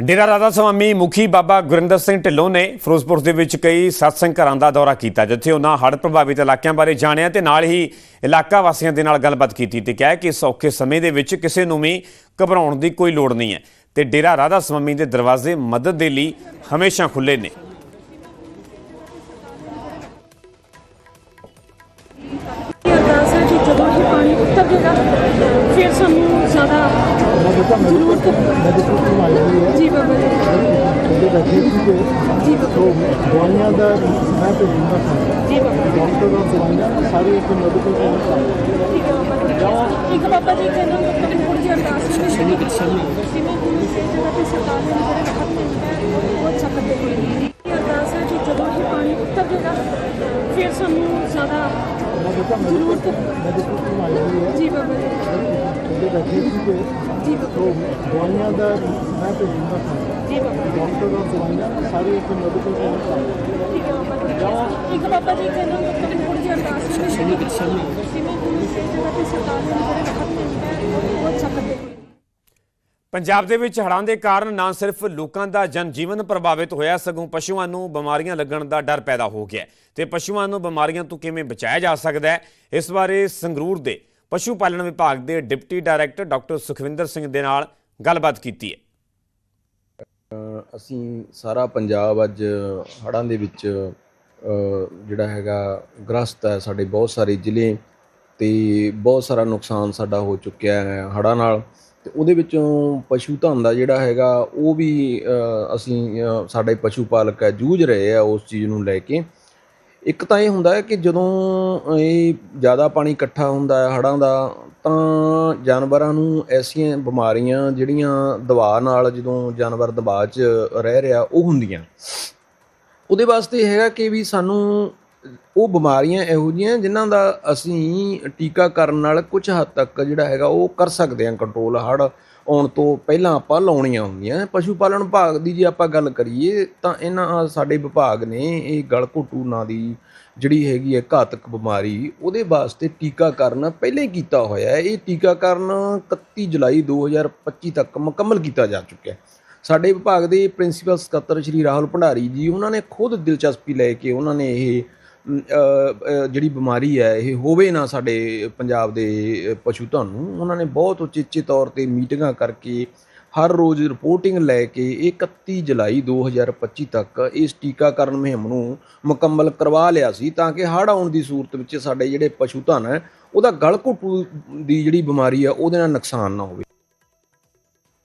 ਡੇਰਾ ਰਾਧਾ ਸਵਾਮੀ ਮੁਖੀ ਬਾਬਾ ਗੁਰਿੰਦਰ ਸਿੰਘ ਢਿੱਲੋਂ ਨੇ ਫਿਰੋਜ਼ਪੁਰ ਦੇ ਵਿੱਚ ਕਈ ਸਤਸੰਗ ਘਰਾਂ ਦਾ ਦੌਰਾ ਕੀਤਾ, ਜਿੱਥੇ ਉਹਨਾਂ ਹੜ੍ਹ ਪ੍ਰਭਾਵਿਤ ਇਲਾਕਿਆਂ ਬਾਰੇ ਜਾਣਿਆ ਤੇ ਨਾਲ ਹੀ ਇਲਾਕਾ ਵਾਸੀਆਂ ਦੇ ਨਾਲ ਗੱਲਬਾਤ ਕੀਤੀ ਤੇ ਕਿਹਾ ਕਿ ਇਸ ਔਖੇ ਸਮੇਂ ਦੇ ਵਿੱਚ ਕਿਸੇ ਨੂੰ ਵੀ ਘਬਰਾਉਣ ਦੀ ਕੋਈ ਲੋੜ ਨਹੀਂ ਹੈ ਤੇ ਡੇਰਾ ਰਾਧਾ ਸਵਾਮੀ ਦੇ ਦਰਵਾਜ਼ੇ ਮਦਦ ਦੇ ਲਈ ਹਮੇਸ਼ਾ ਖੁੱਲੇ ਨੇ। ਅਰਦਾਸ ਹੈ ਕਿ ਜਦੋਂ ਇਹ ਪਾਣੀ ਉੱਤਰ ਜਾਏਗਾ ਫਿਰ ਸਾਨੂੰ ਜ਼ਿਆਦਾ ਜ਼ਰੂਰਤ ਜੀ ਬਾਬਾ ਜੀ। ਉਹਦੇ ਬੈਠੇ ਸੀਗੇ ਜੀ ਬਾਬਾ ਤੋਂ ਦਵਾਈਆਂ ਦਾ ਮੈਂ ਭੇਜੂੰਗਾ ਤੁਹਾਨੂੰ ਜੀ ਬਾਬਾ ਡਾਕਟਰ ਔਰ ਦਵਾਈਆਂ ਦਾ ਸਾਰੇ ਇੱਕ ਮੈਡੀਕਲ ਕੈਂਪ ਦਾ ਠੀਕ ਹੈ ਬਾਬਾ ਜੀ, ਇੱਕ ਬਾਬਾ ਜੀ ਕਹਿੰਦੇ ਮਤਲਬ ਥੋੜੀ ਜਿਹੀ ਅਰਦਾਸ ਹੈ ਕਿ ਜਿਵੇਂ ਜਿਵੇਂ ਗੁਰੂ ਸਾਹਿਬ ਜਗ੍ਹਾ ਤੇ ਸਰਕਾਰ ਨੇ ਜਿਹੜੇ ਰਾਹਤ ਮਿਲਦਾ ਹੈ ਉਹ ਅੱਛਾ ਕਰਦੇ ਕੋਈ ਨਹੀਂ। ਇਹ ਅਰਦਾਸ ਹੈ ਕਿ ਜਦੋਂ ਇਹ ਪਾਣੀ ਉੱਤਰ ਜਾਏਗਾ ਫਿਰ ਸਾਨੂੰ ਜ਼ਿਆਦਾ ਜ਼ਰੂਰਤ ਮੈਡੀਕਲ ਟੀਮ ਆਈ ਹੋਈ ਹੈ ਜੀ ਬਾਬਾ ਜੀ। ਉਹਦੇ ਬੈਠੇ ਸੀਗੇ ਜੀ ਬਾਬਾ ਤੋਂ ਦਵਾਈਆਂ ਦਾ ਮੈਂ ਭੇਜੂੰਗਾ ਤੁਹਾਨੂੰ ਜੀ ਬਾਬਾ ਡਾਕਟਰ ਔਰ ਦਵਾਈਆਂ ਦਾ ਸਾਰੇ ਇੱਕ ਮੈਡੀਕਲ ਬਾਬਾ ਜੀ। ਇੱਕ ਬਾਬਾ ਜੀ ਕਹਿੰਦੇ ਮਤਲਬ ਥੋੜੀ ਜਿਹੀ ਅਰਦਾਸ ਹੈ ਕਿ ਜਿਵੇਂ ਗੁਰੂ ਸਾਹਿਬ ਜਗ੍ਹਾ ਤੇ ਸਰਕਾਰ ਨੇ ਜਿਹੜੇ ਰਾਹਤ ਮਿਲਦਾ ਹੈ। ਉਹ ਪੰਜਾਬ ਦੇ ਵਿੱਚ ਹੜ੍ਹਾਂ ਦੇ ਕਾਰਨ ਨਾ ਸਿਰਫ ਲੋਕਾਂ ਦਾ ਜਨ ਜੀਵਨ ਪ੍ਰਭਾਵਿਤ ਹੋਇਆ ਸਗੋਂ ਪਸ਼ੂਆਂ ਨੂੰ ਬਿਮਾਰੀਆਂ ਲੱਗਣ ਦਾ ਡਰ ਪੈਦਾ ਹੋ ਗਿਆ ਤੇ ਪਸ਼ੂਆਂ ਨੂੰ ਬਿਮਾਰੀਆਂ ਤੋਂ ਕਿਵੇਂ ਬਚਾਇਆ ਜਾ ਸਕਦਾ ਹੈ ਇਸ ਬਾਰੇ ਸੰਗਰੂਰ ਦੇ ਪਸ਼ੂ ਪਾਲਣ ਵਿਭਾਗ ਦੇ deputy director doctor Sukhwinder Singh ਦੇ ਨਾਲ ਗੱਲਬਾਤ ਕੀਤੀ ਹੈ। ਅਸੀਂ ਸਾਰਾ ਪੰਜਾਬ ਅੱਜ ਹੜ੍ਹਾਂ ਦੇ ਵਿੱਚ ਜਿਹੜਾ ਹੈਗਾ ਗ੍ਰਸਤ ਹੈ ਸਾਡੇ ਬਹੁਤ ਸਾਰੇ ਜ਼ਿਲ੍ਹੇ ਤੇ ਬਹੁਤ ਸਾਰਾ ਨੁਕਸਾਨ ਸਾਡਾ ਹੋ ਚੁੱਕਿਆ ਹੈ ਹੜ੍ਹਾਂ ਨਾਲ ਤੇ ਉਹਦੇ ਵਿੱਚੋਂ ਪਸ਼ੂ ਧਨ ਦਾ ਜਿਹੜਾ ਹੈਗਾ ਉਹ ਵੀ ਅਸੀਂ ਸਾਡੇ ਪਸ਼ੂ ਪਾਲਕ ਹੈ ਜੂਝ ਰਹੇ ਆ ਉਸ ਚੀਜ਼ ਨੂੰ ਲੈ ਕੇ। ਇੱਕ ਤਾਂ ਇਹ ਹੁੰਦਾ ਹੈ ਕਿ ਜਦੋਂ ਇਹ ਜ਼ਿਆਦਾ ਪਾਣੀ ਇਕੱਠਾ ਹੁੰਦਾ ਹੈ ਹੜ੍ਹਾਂ ਦਾ, ਤਾਂ ਜਾਨਵਰਾਂ ਨੂੰ ਐਸੀਆਂ ਬਿਮਾਰੀਆਂ ਜਿਹੜੀਆਂ ਦਬਾਅ ਨਾਲ ਜਦੋਂ ਜਾਨਵਰ ਦਬਾਅ 'ਚ ਰਹਿ ਰਿਹਾ, ਉਹ ਹੁੰਦੀਆਂ। ਉਹਦੇ ਵਾਸਤੇ ਹੈਗਾ ਕਿ ਵੀ ਸਾਨੂੰ ਉਹ ਬਿਮਾਰੀਆਂ ਇਹੋ ਜਿਹੀਆਂ ਜਿਨ੍ਹਾਂ ਦਾ ਅਸੀਂ ਟੀਕਾਕਰਨ ਨਾਲ ਕੁਝ ਹੱਦ ਤੱਕ ਜਿਹੜਾ ਹੈਗਾ ਉਹ ਕਰ ਸਕਦੇ ਹਾਂ ਕੰਟਰੋਲ ਹੜ੍ਹ ਆਉਣ ਤੋਂ ਪਹਿਲਾਂ ਆਪਾਂ ਲਾਉਣੀਆਂ ਹੁੰਦੀਆਂ ਪਸ਼ੂ ਪਾਲਣ ਵਿਭਾਗ ਦੀ ਜੇ ਆਪਾਂ ਗੱਲ ਕਰੀਏ, ਤਾਂ ਇਹਨਾਂ ਸਾਡੇ ਵਿਭਾਗ ਨੇ ਇਹ ਗਲ ਗਲਘੋਟੂ ਨਾਂ ਦੀ ਜਿਹੜੀ ਹੈਗੀ ਹੈ ਘਾਤਕ ਬਿਮਾਰੀ, ਉਹਦੇ ਵਾਸਤੇ ਟੀਕਾਕਰਨ ਪਹਿਲਾਂ ਹੀ ਕੀਤਾ ਹੋਇਆ ਹੈ। ਇਹ ਟੀਕਾਕਰਨ 31 ਜੁਲਾਈ 2025 ਤੱਕ ਮੁਕੰਮਲ ਕੀਤਾ ਜਾ ਚੁੱਕਿਆ ਹੈ। ਸਾਡੇ ਵਿਭਾਗ ਦੇ ਪ੍ਰਿੰਸੀਪਲ ਸਕੱਤਰ ਸ਼੍ਰੀ ਰਾਹੁਲ ਭੰਡਾਰੀ ਜੀ, ਉਹਨਾਂ ਨੇ ਖੁਦ ਦਿਲਚਸਪੀ ਲੈ ਕੇ ਉਹਨਾਂ ਨੇ ਇਹ ਜਿਹੜੀ ਬਿਮਾਰੀ ਹੈ, ਇਹ ਹੋਵੇ ਨਾ ਸਾਡੇ ਪੰਜਾਬ ਦੇ ਪਸ਼ੂ ਧਨ ਨੂੰ ਉਹਨਾਂ ਨੇ ਬਹੁਤ ਉਚੇਚੇ ਤੌਰ ਤੇ ਮੀਟਿੰਗਾਂ ਕਰਕੇ ਹਰ ਰੋਜ਼ ਰਿਪੋਰਟਿੰਗ ਲੈ ਕੇ ਇਹ 31 ਜੁਲਾਈ 2025 ਤੱਕ ਇਸ ਟੀਕਾਕਰਨ ਮੁਹਿੰਮ ਨੂੰ ਮੁਕੰਮਲ ਕਰਵਾ ਲਿਆ ਸੀ, ਤਾਂ ਕਿ ਹੜ੍ਹ ਆਉਣ ਦੀ ਸੂਰਤ ਵਿੱਚ ਸਾਡੇ ਜਿਹੜੇ ਪਸ਼ੂ ਧਨ ਹੈ, ਉਹਦਾ ਗਲ ਘੁੱਟੂ ਦੀ ਜਿਹੜੀ ਬਿਮਾਰੀ ਆ ਉਹਦੇ ਨਾਲ ਨੁਕਸਾਨ ਨਾ ਹੋਵੇ।